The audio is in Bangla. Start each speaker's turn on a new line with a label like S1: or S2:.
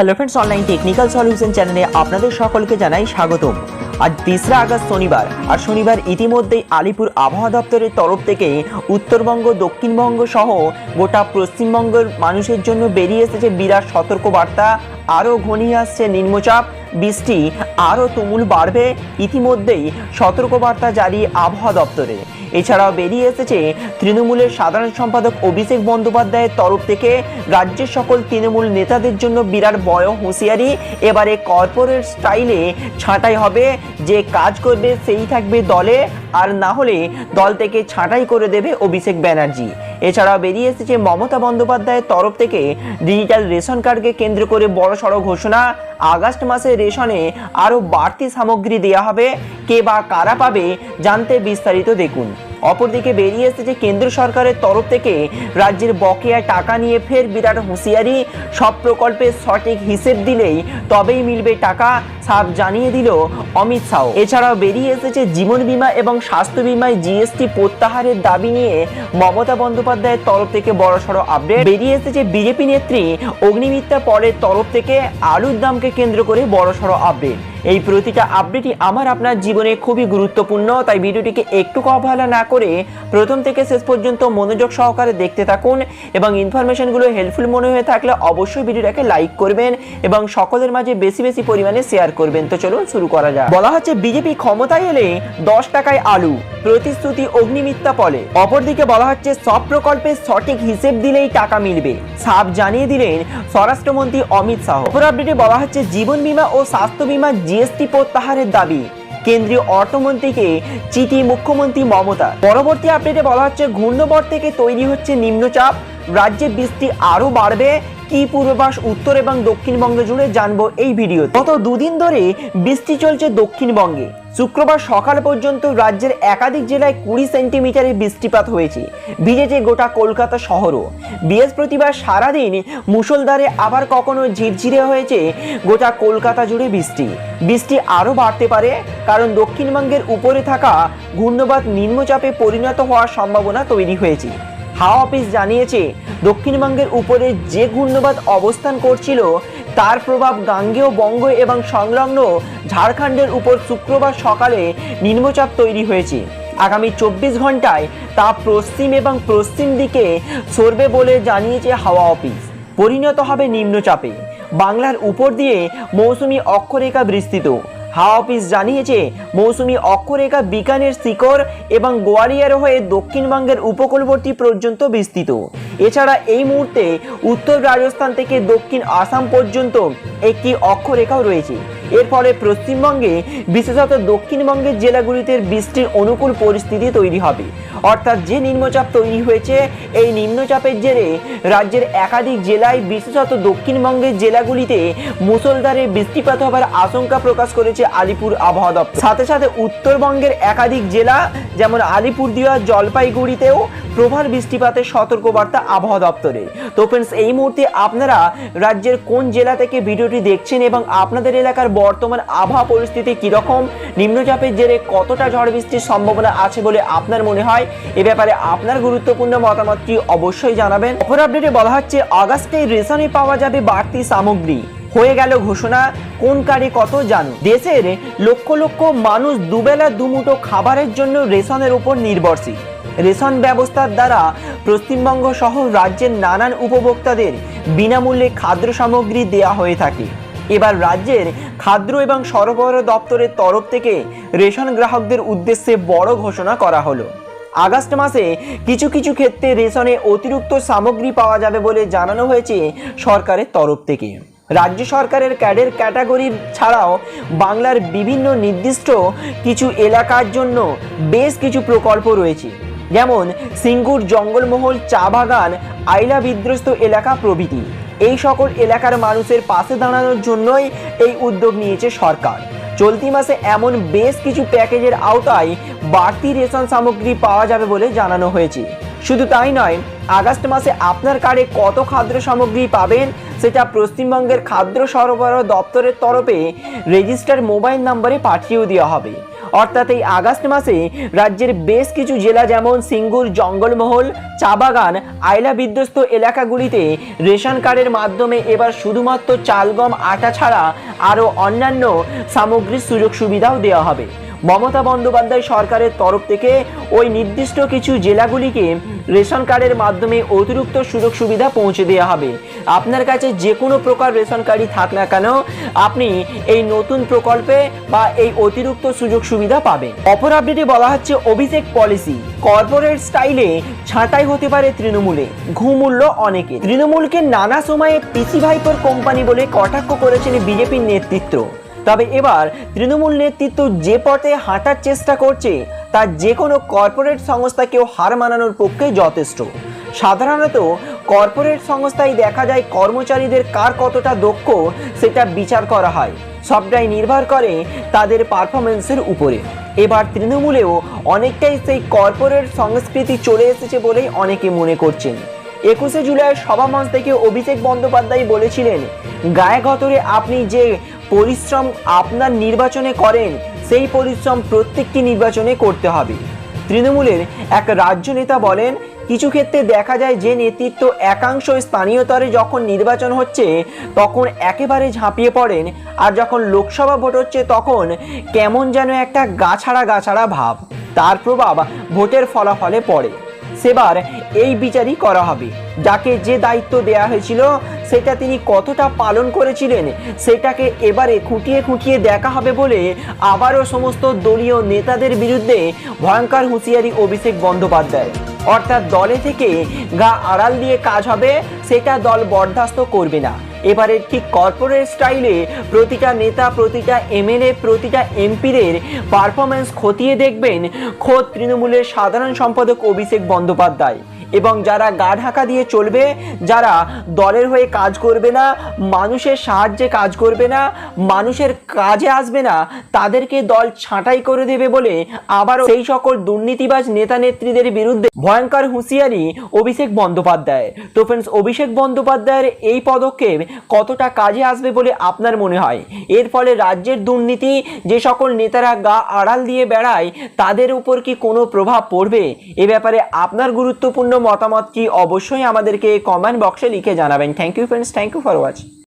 S1: Hello friends online technical solution চ্যানেলে আপনাদের সকলকে জানাই স্বাগতম। আজ তেসরা আগস্ট শনিবার, আর শনিবার ইতিমধ্যেই আলিপুর আবহাওয়া দপ্তরের তরফ থেকে উত্তরবঙ্গ, দক্ষিণবঙ্গ সহ গোটা পশ্চিমবঙ্গের মানুষের জন্য বেরিয়ে এসেছে বিরাট সতর্কবার্তা। আরও ঘনিয়ে আসছে নিম্নচাপ। বৃষ্টি আরও তুমুল বাড়বে। ইতিমধ্যেই সতর্কবার্তা জারি আবহাওয়া দপ্তরে। এছাড়াও বেরিয়ে এসেছে তৃণমূলের সাধারণ সম্পাদক অভিষেক বন্দ্যোপাধ্যায়ের তরফ থেকে রাজ্যের সকল তৃণমূল নেতাদের জন্য বিরাট বয় হুঁশিয়ারি। এবারে কর্পোরেট স্টাইলে ছাঁটাই হবে। যে কাজ করবে সেই থাকবে দলে। আর না হলে দল থেকে ছাঁটাই করে দেবে অভিষেক ব্যানার্জি। এছাড়াও বেরিয়ে এসেছে মমতা বন্দ্যোপাধ্যায়ের তরফ থেকে ডিজিটাল রেশন কার্ডকে কেন্দ্র করে বড় সড়ো ঘোষণা। আগস্ট মাসে রেশনে আরও বাড়তি সামগ্রী দেওয়া হবে। কে বা কারা পাবে জানতে বিস্তারিত দেখুন। অপরদিকে বেরিয়ে এসেছে কেন্দ্র সরকারের তরফ থেকে রাজ্যের বকেয়া টাকা নিয়ে ফের বিরাট হুঁশিয়ারি। সব প্রকল্পের সঠিক হিসেব দিলেই তবেই মিলবে টাকা, সাফ জানিয়ে দিল অমিত শাহ। এছাড়াও বেরিয়ে এসেছে জীবন বীমা এবং স্বাস্থ্য বীমায় জিএসটি প্রত্যাহারের দাবি নিয়ে মমতা বন্দ্যোপাধ্যায়ের তরফ থেকে বড়সড় আপডেট। বেরিয়ে এসেছে বিজেপি নেত্রী অগ্নিমিত্রা পরের তরফ থেকে আলুর দামকে কেন্দ্র করে বড়সড় আপডেট। এই প্রতিটা আপডেটই আমার আপনার জীবনে খুবই গুরুত্বপূর্ণ, তাই ভিডিওটিকে একটু অবহেলা না করে প্রথম থেকে শেষ পর্যন্ত মনোযোগ সহকারে দেখতে থাকুন এবং ইনফরমেশনগুলো হেল্পফুল মনে হয়ে থাকলে অবশ্যই ভিডিওটাকে লাইক করবেন এবং সকলের মাঝে বেশি বেশি পরিমাণে শেয়ার করবেন। তো চলুন শুরু করা যাক। বলা হচ্ছে বিজেপি ক্ষমতায় এলে দশ টাকায় আলু, প্রতিশ্রুতি অগ্নিমিত্রা পলে। অপরদিকে বলা হচ্ছে, সব প্রকল্পের সঠিক হিসেব দিলেই টাকা মিলবে। সাপ জানিয়ে দিলেন স্বরাষ্ট্রমন্ত্রী অমিত শাহ। অপর আপডেটে বলা হচ্ছে, জীবন বীমা ও স্বাস্থ্য বীমা জিএসটি প্রত্যাহারের দাবি। কেন্দ্রীয় অর্থমন্ত্রীকে চিঠি মুখ্যমন্ত্রী মমতা। পরবর্তী আপডেটে বলা হচ্ছে, ঘূর্ণবর থেকে তৈরি হচ্ছে নিম্নচাপ। রাজ্যে বৃষ্টি আরও বাড়বে। কি পূর্বাভাস উত্তর এবং দক্ষিণবঙ্গে জুড়ে জানব এই ভিডিও গত দুদিন ধরে বৃষ্টি চলছে দক্ষিণবঙ্গে। শুক্রবার সকাল পর্যন্ত রাজ্যের একাধিক জেলায় কুড়ি সেন্টিমিটারের বৃষ্টিপাত হয়েছে। ভিজেছে গোটা কলকাতা শহরও। বৃহস্পতিবার সারাদিন মুষলধারে আবার কখনো ঝিরঝিরে হয়েছে গোটা কলকাতা জুড়ে বৃষ্টি। বৃষ্টি আরও বাড়তে পারে, কারণ দক্ষিণবঙ্গের উপরে থাকা ঘূর্ণবাদ নিম্নচাপে পরিণত হওয়ার সম্ভাবনা তৈরি হয়েছে। হাওয়া অফিস জানিয়েছে, দক্ষিণবঙ্গের উপরে যে ঘূর্ণবাদ অবস্থান করছিল, তার প্রভাব গাঙ্গেয় বঙ্গ এবং সংলগ্ন ঝাড়খণ্ডের উপর শুক্রবার সকালে নিম্নচাপ তৈরি হয়েছে। আগামী চব্বিশ ঘন্টায় তা পশ্চিম এবং পশ্চিম দিকে সরবে বলে জানিয়েছে হাওয়া অফিস। পরিণত হবে নিম্নচাপে। বাংলার উপর দিয়ে মৌসুমি অক্ষরেখা বিস্তৃত। হাওয়া অফিস জানিয়েছে, মৌসুমি অক্ষরেখা বিকানের শিকড় এবং গোয়ালিয়র হয়ে দক্ষিণবঙ্গের উপকূলবর্তী পর্যন্ত বিস্তৃত। এছাড়া এই মুহূর্তে উত্তর রাজস্থান থেকে দক্ষিণ আসাম পর্যন্ত একটি অক্ষরেখাও রয়েছে। এর ফলে পশ্চিমবঙ্গে, বিশেষত দক্ষিণবঙ্গের জেলাগুলিতে বৃষ্টির অনুকূল পরিস্থিতি তৈরি হবে। অর্থাৎ যে নিম্নচাপ তৈরি হয়েছে, এই নিম্নচাপের জেরে রাজ্যের একাধিক জেলায়, বিশেষত দক্ষিণবঙ্গের জেলাগুলিতে মুসলধারে বৃষ্টিপাত হবার আশঙ্কা প্রকাশ করেছে আলিপুর আবহাওয়া দপ্তর। সাথে সাথে উত্তরবঙ্গের একাধিক জেলা, যেমন আলিপুরদিয়া জলপাইগুড়িতেও প্রবল বৃষ্টিপাতের সতর্কবার্তা আবহাওয়া দপ্তরের। তো ফ্রেন্ডস এই মুহূর্তে আপনারা রাজ্যের কোন জেলা থেকে ভিডিওটি দেখছেন এবং আপনাদের এলাকার বর্তমান আবহাওয়া পরিস্থিতি কীরকম? নিম্নচাপের জেরে কতটা ঝড় বৃষ্টির সম্ভাবনা আছে বলে আপনার মনে হয়? এ ব্যাপারে আপনার গুরুত্বপূর্ণ মতামতটি অবশ্যই জানাবেন। অপর আপডেটে বলা হচ্ছে, আগস্টে রেশনে পাওয়া যাবে বাড়তি সামগ্রী। হয়ে গেল ঘোষণা। কোন কারে কত জানো? দেশের লক্ষ লক্ষ মানুষ দুবেলা দুমুঠো খাবারের জন্য রেশনের উপর নির্ভরশীল। রেশন ব্যবস্থার দ্বারা পশ্চিমবঙ্গ সহ রাজ্যের নানান উপভোক্তাদের বিনামূল্যে খাদ্য সামগ্রী দেওয়া হয়ে থাকে। এবার রাজ্যের খাদ্য এবং সরবরাহ দপ্তরের তরফ থেকে রেশন গ্রাহকদের উদ্দেশ্যে বড় ঘোষণা করা হলো। আগস্ট মাসে কিছু কিছু ক্ষেত্রে রেশনে অতিরিক্ত সামগ্রী পাওয়া যাবে বলে জানানো হয়েছে সরকারের তরফ থেকে। রাজ্য সরকারের ক্যাডের ক্যাটাগরি ছাড়াও বাংলার বিভিন্ন নির্দিষ্ট কিছু এলাকার জন্য বেশ কিছু প্রকল্প রয়েছে। যেমন সিঙ্গুর জঙ্গলমহল, চা বাগান, আইলা বিধ্বস্ত এলাকা প্রভৃতি। এই সকল এলাকার মানুষের পাশে দাঁড়ানোর জন্যই এই উদ্যোগ নিয়েছে সরকার। চলতি মাসে এমন বেশ কিছু প্যাকেজের আওতায় বাড়তি রেশন সামগ্রী পাওয়া যাবে বলে জানানো হয়েছে। শুধু তাই নয়, আগস্ট মাসে আপনার কার্ডে কত খাদ্য সামগ্রী পাবেন সেটা পশ্চিমবঙ্গের খাদ্য সরবরাহ দপ্তরের তরফে রেজিস্টার মোবাইল নম্বরে পাঠিয়েও দেওয়া হবে। অর্থাৎ এই আগস্ট মাসে রাজ্যের বেশ কিছু জেলা যেমন সিঙ্গুর, জঙ্গলমহল চা বাগান আইলা বিধ্বস্ত এলাকাগুলিতে রেশন কার্ডের মাধ্যমে এবার শুধুমাত্র চাল গম আটা ছাড়া আরও অন্যান্য সামগ্রীর সুযোগ সুবিধাও দেওয়া হবে। মমতা বন্দ্যোপাধ্যায় সরকারের তরফ থেকে ওই নির্দিষ্ট কিছু জেলাগুলিকে রেশন কার্ডের মাধ্যমে অতিরিক্ত সুযোগ সুবিধা পৌঁছে দেওয়া হবে। আপনার কাছে যে কোনো প্রকার রেশন কার্ডই থাক না কেন, আপনি এই নতুন প্রকল্পে বা এই অতিরিক্ত সুযোগ সুবিধা পাবেন। অপর আপডেটে বলা হচ্ছে অভিষেক পলিসি কর্পোরেট স্টাইলে ছাঁটাই হতে পারে তৃণমূলে। ঘুমূল্য অনেকে। তৃণমূলকে নানা সময়ে পিসি ভাইপোর কোম্পানি বলে কটাক্ষ করেছেন বিজেপির নেতৃত্ব। তবে এবার তৃণমূল নেতৃত্ব যে পথে হাঁটার চেষ্টা করছে, তা যে কোনো কর্পোরেট সংস্থাকেও হার মানানোর পক্ষে যথেষ্ট। সাধারণত কর্পোরেট সংস্থায় দেখা যায় কর্মচারীদের কার কতটা দক্ষ, সেটা বিচার করা হয়। সবটাই নির্ভর করে তাদের পারফরমেন্সের উপরে। এবার তৃণমূলেও অনেকটাই সেই কর্পোরেট সংস্কৃতি চলে এসেছে বলেই অনেকে মনে করছেন। একুশে জুলাইয়ের সভামঞ্চ থেকে অভিষেক বন্দ্যোপাধ্যায় বলেছিলেন, গায়ে গতরে আপনি যে পরিশ্রম আপনার নির্বাচনে করেন, সেই পরিশ্রম প্রত্যেকটি নির্বাচনে করতে হবে। তৃণমূলের এক রাজ্য নেতা বলেন, কিছু ক্ষেত্রে দেখা যায় যে নেতৃত্ব একাংশ স্থানীয় স্তরে যখন নির্বাচন হচ্ছে, তখন একেবারে ঝাঁপিয়ে পড়েন আর যখন লোকসভা ভোট হচ্ছে, তখন কেমন যেন একটা গাছাড়া গাছাড়া ভাব। তার প্রভাব ভোটের ফলাফলে পড়ে। সেবার এই বিচারই করা হবে। যাকে যে দায়িত্ব দেয়া হয়েছিল, সেটা তিনি কতটা পালন করেছিলেন, সেটাকে এবারে খুঁটিয়ে খুঁটিয়ে দেখা হবে বলে আবারও সমস্ত দলীয় নেতাদের বিরুদ্ধে ভয়ঙ্কর হুঁশিয়ারি অভিষেক বন্দ্যোপাধ্যায়। অর্থাৎ দলে থেকে গা আড়াল দিয়ে কাজ হবে, সেটা দল বরদাস্ত করবে না। এবারে ঠিক কর্পোরেট স্টাইলে প্রতিটা নেতা, প্রতিটা এমএলএ, প্রতিটা এমপিদের পারফরমেন্স খতিয়ে দেখবেন খোদ তৃণমূলের সাধারণ সম্পাদক অভিষেক বন্দ্যোপাধ্যায়। এবং যারা গা ঢাকা দিয়ে চলবে, যারা দলের হয়ে কাজ করবে না, মানুষের সাহায্যে কাজ করবে না, মানুষের কাজে আসবে না, তাদেরকে দল ছাঁটাই করে দেবে বলে আবারও সেই সকল দুর্নীতিবাজ নেতা নেত্রীদের বিরুদ্ধে ভয়ঙ্কর হুঁশিয়ারি অভিষেক বন্দ্যোপাধ্যায় তো ফ্রেন্ডস অভিষেক বন্দ্যোপাধ্যায়ের এই পদক্ষেপ কতটা কাজে আসবে বলে আপনার মনে হয়? এর ফলে রাজ্যের দুর্নীতি, যে সকল নেতারা গা আড়াল দিয়ে বেড়ায়, তাদের উপর কি কোনো প্রভাব পড়বে? এ ব্যাপারে আপনার গুরুত্বপূর্ণ মতামত কি অবশ্যই আমাদেরকে কমেন্ট বক্সে লিখে জানাবেন। Thank you friends thank you for watching